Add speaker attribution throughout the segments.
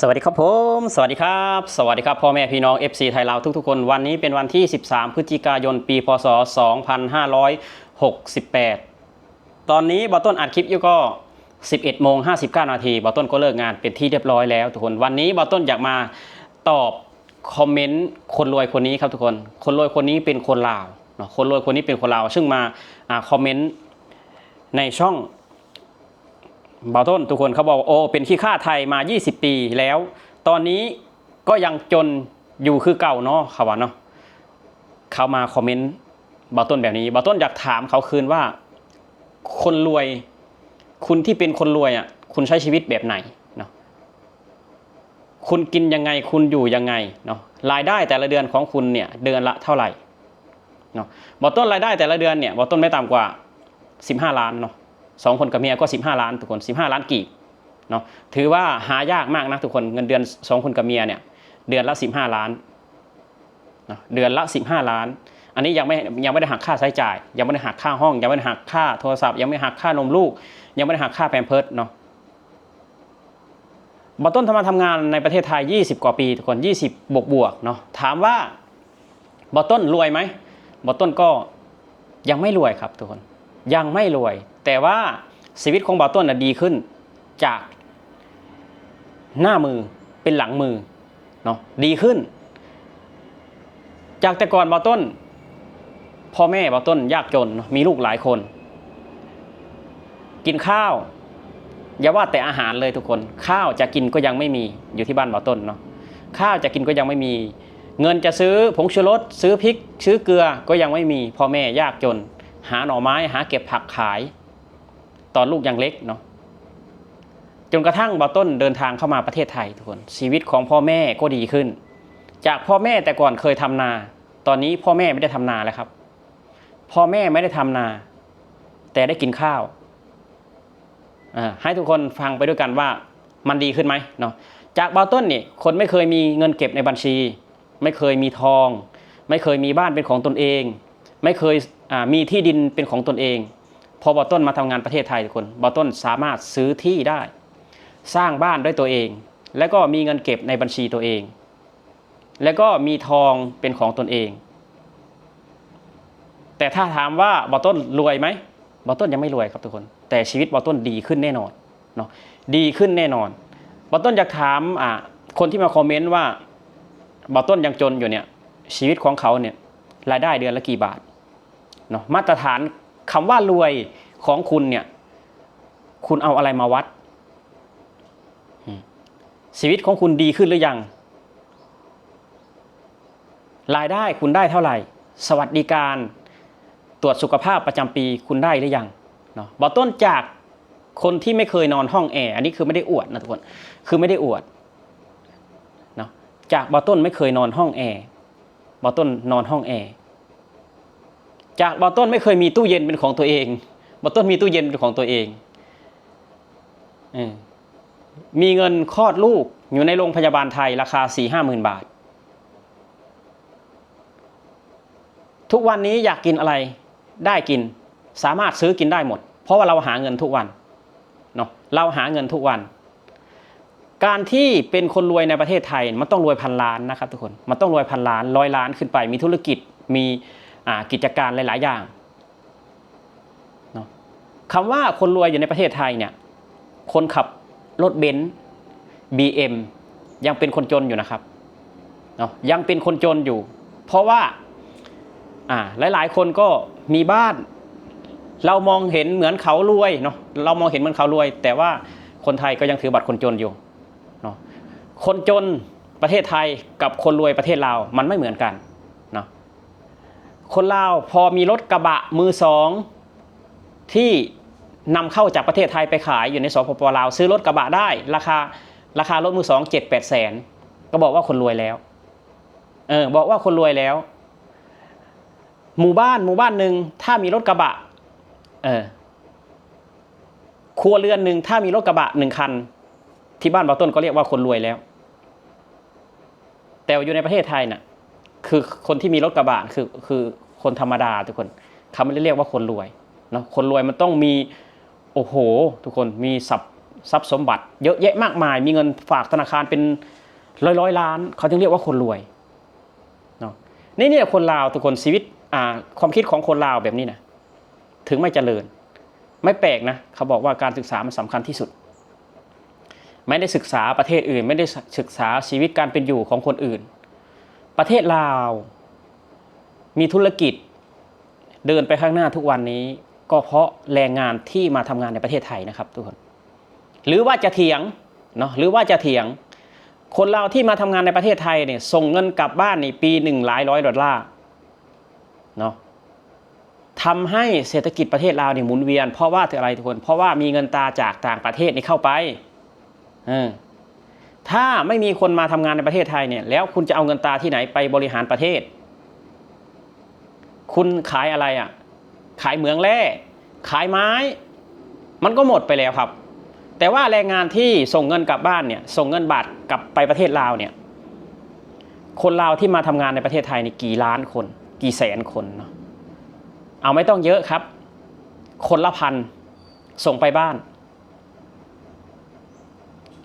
Speaker 1: สวัสดีครับผมสวัสดีครับ สวัสดีครับพ่อแม่พี่น้อง FC ไทยลาวทุกๆ คนวันนี้เป็นวันที่ 13 พฤศจิกายน ปี พศ 2568 ตอนนี้บอต้นอัดคลิปอยู่ก็ 11โมง59 นาทีบอต้นก็เลิกงานเป็นที่เรียบร้อยแล้วทุกคนวันนี้บอต้นอยากมาตอบคอมเมนต์คนรวยคนนี้ครับทุกคน คนรวยคนนี้เป็นคนลาวเนาะคนรวยคนนี้เป็นคนลาว ซึ่งมาอาคอมเมนต์ในช่อง บาวต้นทุกคนเขาบอกโอ้เป็นขี้ข้าไทยมา 20 ปีแล้ว ตอนนี้ก็ยังจนอยู่คือเก่าเนาะเขาว่าเนาะเขามาคอมเมนต์บาวต้นแบบนี้บาวต้นอยากถามเขาคืนว่า คนรวย คุณที่เป็นคนรวยอะคุณใช้ชีวิตแบบไหนเนาะคุณกินยังไงคุณอยู่ยังไงเนาะรายได้แต่ละเดือนของคุณเนี่ยเดือนละเท่าไหร่เนาะบ่าต้นรายได้แต่ละเดือนเนี่ยบ่าต้นไม่ต่ำกว่า 15 ล้านเนาะ สองคนกับเมียก็ 15 ล้านทุกคน 15 ล้านกีบเนาะถือว่าหายากมากนะทุกคนเงินเดือนสองคนกับเมียเนี่ยเดือนละ 15 ล้านเนาะเดือนละ 15 ล้าน อันนี้ยังไม่ยังไม่ได้หักค่าใช้จ่าย ยังไม่ได้หักค่าห้อง ยังไม่ได้หักค่าโทรศัพท์ ยังไม่หักค่านมลูก ยังไม่ได้หักค่าแพมเพิร์ดเนาะบอต้นทำมาทำงานในประเทศไทย 20 กว่าปีทุกคน 20 บวกบวกเนาะถามว่าบอต้นรวยไหมบอต้นก็ยังไม่รวยครับทุกคน ยังไม่รวย แต่ว่าชีวิตของบาต้นดีขึ้น จากหน้ามือเป็นหลังมือเนาะดีขึ้น จากแต่ก่อนบาต้นพ่อแม่บาต้นยากจนมีลูกหลายคน กินข้าว อย่าว่าแต่อาหารเลยทุกคน ข้าวจะกินก็ยังไม่มีอยู่ที่บ้านบาต้นเนาะข้าวจะกินก็ยังไม่มี เงินจะซื้อผงชูรสซื้อพริก ซื้อเกลือก็ยังไม่มีพ่อแม่ยากจน หาหน่อไม้หาเก็บผักขาย ตอนลูกยังเล็กเนาะจนกระทั่งบอต้นเดินทางเข้ามาประเทศไทยทุกคนชีวิตของพ่อแม่ก็ดีขึ้น จากพ่อแม่แต่ก่อนเคยทำนา ตอนนี้พ่อแม่ไม่ได้ทำนาแล้วครับ พ่อแม่ไม่ได้ทำนา แต่ได้กินข้าวให้ทุกคนฟังไปด้วยกันว่ามันดีขึ้นไหมเนาะจากบอต้นนี่คนไม่เคยมีเงินเก็บในบัญชี ไม่เคยมีทอง ไม่เคยมีบ้านเป็นของตนเอง ไม่เคย มีที่ดินเป็นของตนเอง พอบอต้นมาทำงานประเทศไทยทุกคนบอต้นสามารถซื้อที่ได้ สร้างบ้านด้วยตัวเอง แล้วก็มีเงินเก็บในบัญชีตัวเอง แล้วก็มีทองเป็นของตนเอง แต่ถ้าถามว่าบอต้นรวยไหมบอต้นยังไม่รวยครับทุกคน แต่ชีวิตบอต้นดีขึ้นแน่นอนเนาะดีขึ้นแน่นอนบอต้นอยากถามอ่าคนที่มาคอมเมนต์ว่าบอต้นยังจนอยู่เนี่ยชีวิตของเขาเนี่ยรายได้เดือนละกี่บาท เนาะมาตรฐานคำว่ารวยของคุณเนี่ยคุณเอาอะไรมาวัด ชีวิตของคุณดีขึ้นหรือยัง รายได้คุณได้เท่าไหร่ สวัสดิการตรวจสุขภาพประจำปีคุณได้หรือยังเนาะบอต้นจากคนที่ไม่เคยนอนห้องแอร์อันนี้คือไม่ได้อวดนะทุกคนคือไม่ได้อวดเนาะจากบอต้นไม่เคยนอนห้องแอร์บอต้นนอนห้องแอร์ จากบอต้นไม่เคยมีตู้เย็นเป็นของตัวเองบอต้นมีตู้เย็นเป็นของตัวเองอมีเงินคลอดลูกอยู่ในโรงพยาบาลไทยราคาสี่ห้าหมื่นบาท ทุกวันนี้อยากกินอะไรได้กิน สามารถซื้อกินได้หมด เพราะว่าเราหาเงินทุกวันเนาะเราหาเงินทุกวัน การที่เป็นคนรวยในประเทศไทย มันต้องรวยพันล้านนะครับทุกคนมันต้องรวยพันล้านร้อยล้านขึ้นไป มีธุรกิจมี กิจการหลาย ๆ อย่างเนาะคำว่าคนรวยอยู่ในประเทศไทยเนี่ยคนขับรถเบนซ์บีเอ็มยังเป็นคนจนอยู่นะครับเนาะยังเป็นคนจนอยู่ เพราะว่าอ่าหลาย ๆ คนก็มีบ้าน เรามองเห็นเหมือนเขารวยเนาะเรามองเห็นเหมือนเขารวย แต่ว่าคนไทยก็ยังถือบัตรคนจนอยู่เนาะคนจนประเทศไทยกับคนรวยประเทศลาวมันไม่เหมือนกัน คนลาวพอมีรถกระบะมือสองที่นำเข้าจากประเทศไทยไปขายอยู่ในสปปลาว ซื้อรถกระบะได้ราคาราคารถมือสองเจ็ดแปดแสนก็บอกว่าคนรวยแล้วเออบอกว่าคนรวยแล้ว หมู่บ้านหมู่บ้านหนึ่งถ้ามีรถกระบะเออครัวเรือนหนึ่งถ้ามีรถกระบะหนึ่งคัน ที่บ้านบ่าวต้นก็เรียกว่าคนรวยแล้ว แต่อยู่ในประเทศไทยน่ะ คือคนที่มีรถกระบะคือคือคนธรรมดาทุกคนเขาไม่ได้เรียกว่าคนรวยเนาะคนรวยมันต้องมีโอ้โห ทุกคนมีสับทรัพย์สมบัติ เยอะแยะมากมาย มีเงินฝากธนาคารเป็นร้อยร้อยล้าน เขาจึงเรียกว่าคนรวยเนาะนี่เนี่ยคนลาวทุกคนชีวิตอ่าความคิดของคนลาวแบบนี้นะถึงไม่เจริญ ไม่แปลกนะเขาบอกว่าการศึกษามันสำคัญที่สุด ไม่ได้ศึกษาประเทศอื่น ไม่ได้ศึกษาชีวิตการเป็นอยู่ของคนอื่น ประเทศลาว มีธุรกิจเดินไปข้างหน้าทุกวันนี้ ก็เพราะแรงงานที่มาทำงานในประเทศไทยนะครับทุกคน หรือว่าจะเถียงเนาะหรือว่าจะเถียง คนเราวที่มาทำงานในประเทศไทยเนี่ยส่งเงินกลับบ้านในปีหนึ่งหลายร้อยดอลลาร์เนาะทำให้เศรษฐกิจประเทศลาวเนี่ยหมุนเวียน เพราะว่าถืออะไรทุกคน เพราะว่ามีเงินตาจากต่างประเทศนี่เข้าไป เออ ถ้าไม่มีคนมาทำงานในประเทศไทยเนี่ยแล้วคุณจะเอาเงินตาที่ไหนไปบริหารประเทศ คุณขายอะไรอะ ขายเหมืองแร่ขายไม้ มันก็หมดไปแล้วครับ แต่ว่าแรงงานที่ส่งเงินกลับบ้านเนี่ยส่งเงินบาทกลับไปประเทศลาวเนี่ยคนลาวที่มาทำงานในประเทศไทยนี่กี่ล้านคน กี่แสนคนเนาะเอาไม่ต้องเยอะครับ คนละพันส่งไปบ้าน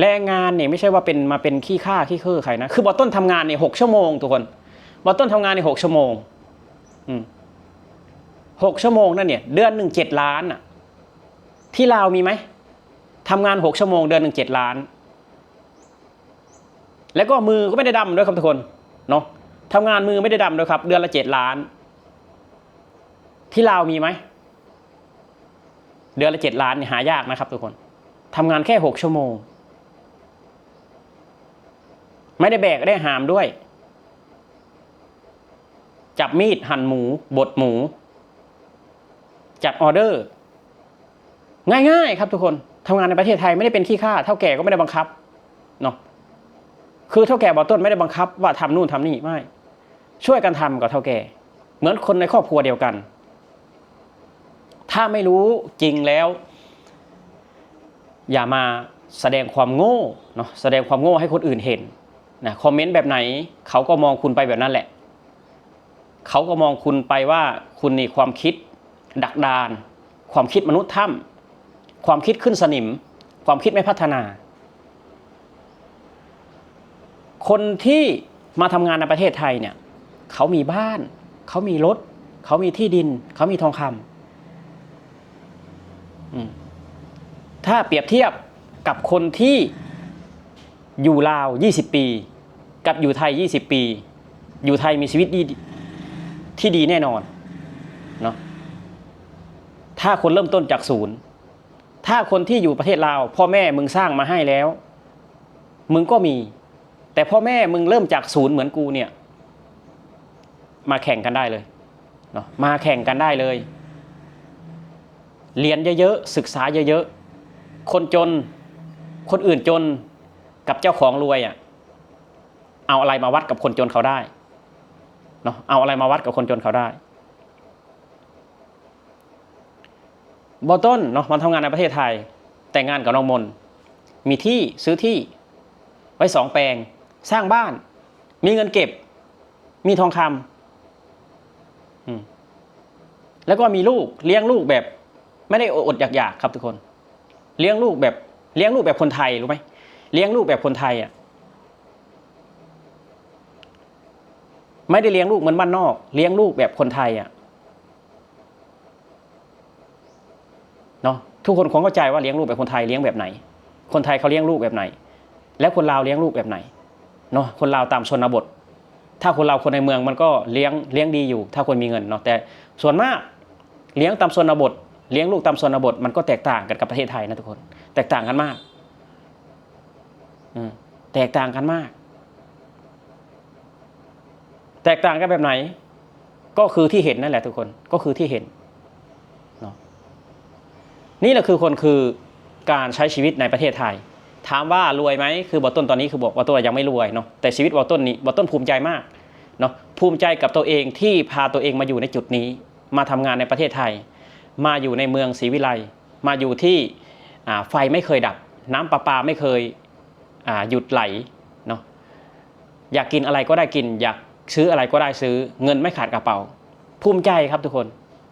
Speaker 1: แรงงานเนี่ยไม่ใช่ว่าเป็นมาเป็นขี้ข้าขี้คือใครนะ คือบอต้นทำงานเนี่ยหกชั่วโมงทุกคน บอต้นทำงานในหกชั่วโมงหกชั่วโมงนั่นเนี่ย เดือนหนึ่งเจ็ดล้านอะที่ลาวมีไหมทำงานหกชั่วโมง เดือนหนึ่งเจ็ดล้าน แล้วก็มือก็ไม่ได้ดำด้วยครับทุกคน เนาะทำงานมือไม่ได้ดำด้วยครับ เดือนละเจ็ดล้าน ที่ลาวมีไหม เดือนละเจ็ดล้านเนี่ยหายากนะครับทุกคนทำงานแค่หกชั่วโมง ไม่ได้แบกได้หามด้วย จับมีดหั่นหมูบดหมู จัดออเดอร์ ง่ายๆครับทุกคนทำงานในประเทศไทยไม่ได้เป็นขี้ข้าเท่าแก่ก็ไม่ได้บังคับเนาะคือเท่าแก่บอต้นไม่ได้บังคับ ว่าทำนู่นทำนี่ไม่ ช่วยกันทำกับเท่าแก่ เหมือนคนในครอบครัวเดียวกัน ถ้าไม่รู้จริงแล้ว อย่ามาแสดงความโง่เนาะแสดงความโง่ให้คนอื่นเห็น นะคอมเมนต์แบบไหนเขาก็มองคุณไปแบบนั้นแหละ เขาก็มองคุณไปว่าคุณนี่ความคิดดักดาน ความคิดมนุษย์ถ้ำความคิดขึ้นสนิม ความคิดไม่พัฒนา คนที่มาทำงานในประเทศไทยเนี่ยเขามีบ้าน เขามีรถ เขามีที่ดิน เขามีทองคำถ้าเปรียบเทียบกับคนที่อยู่ลาว 20 ปี กับอยู่ไทย 20 ปี อยู่ไทยมีชีวิตดีที่ดีแน่นอนเนาะถ้าคนเริ่มต้นจากศูนย์ ถ้าคนที่อยู่ประเทศลาวพ่อแม่มึงสร้างมาให้แล้ว มึงก็มี แต่พ่อแม่มึงเริ่มจากศูนย์เหมือนกูเนี่ย มาแข่งกันได้เลยเนาะมาแข่งกันได้เลย เรียนเยอะๆศึกษาเยอะๆคนจน คนอื่นจนกับเจ้าของรวยอะ่ะ เอาอะไรมาวัดกับคนจนเขาได้เนาะเอาอะไรมาวัดกับคนจนเขาได้บอต้นเนาะมาทำงานในประเทศไทย แต่งงานกับน้องมน มีที่ซื้อที่ไว้สองแปลง สร้างบ้าน มีเงินเก็บ มีทองคำอืมแล้วก็มีลูกเลี้ยงลูกแบบ ไม่ได้อดอยากๆครับทุกคน เลี้ยงลูกแบบเลี้ยงลูกแบบคนไทยรู้ไหมเลี้ยงลูกแบบคนไทยอะ ไม่ได้เลี้ยงลูกเหมือนบ้านนอก เลี้ยงลูกแบบคนไทยอะเนาะทุกคนคงเข้าใจว่าเลี้ยงลูกแบบคนไทยเลี้ยงแบบไหน คนไทยเขาเลี้ยงลูกแบบไหน แล้วคนลาวเลี้ยงลูกแบบไหนเนาะคนลาวตามชนบท ถ้าคนลาวคนในเมืองมันก็เลี้ยงเลี้ยงดีอยู่ ถ้าคนมีเงินเนาะแต่ส่วนมากเลี้ยงตามชนบท เลี้ยงลูกตามชนบท มันก็แตกต่างกันกับประเทศไทยนะทุกคน แตกต่างกันมากอืแตกต่างกันมาก แตกต่างกันแบบไหน ก็คือที่เห็นนั่นแหละทุกคนก็คือที่เห็นนี่แหละคือคนคือการใช้ชีวิตในประเทศไทย ถามว่ารวยไหมคือบอต้นตอนนี้คือบอกบอต้นยังไม่รวยเนาะแต่ชีวิตบอต้นนี้บอต้นภูมิใจมากเนาะภูมิใจกับตัวเองที่พาตัวเองมาอยู่ในจุดนี้ มาทำงานในประเทศไทย มาอยู่ในเมืองศรีวิไลมาอยู่ที่ไฟไม่เคยดับ น้ำประปาไม่เคยหยุดไหลเนาะอยากกินอะไรก็ได้กินอยาก ซื้ออะไรก็ได้ซื้อเงินไม่ขาดกระเป๋าภูมิใจครับทุกคน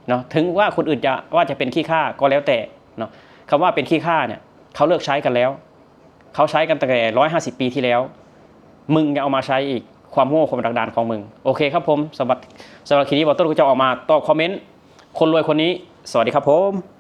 Speaker 1: เนาะถึงว่าคนอื่นจะว่าจะเป็นขี้ข้าก็แล้วแต่เนาะคำว่าเป็นขี้ข้าเนี่ยเขาเลิกใช้กันแล้ว เขาใช้กันตั้งแต่ร้อยห้าสิบปีที่แล้ว มึงยังเอามาใช้อีกความโง่ความดักดานของมึง โอเคครับผมสำหรับสำหรับคลิปนี้บอต้นก็จะออกมาตอบคอมเมนต์คนรวยคนนี้ สวัสดีครับผม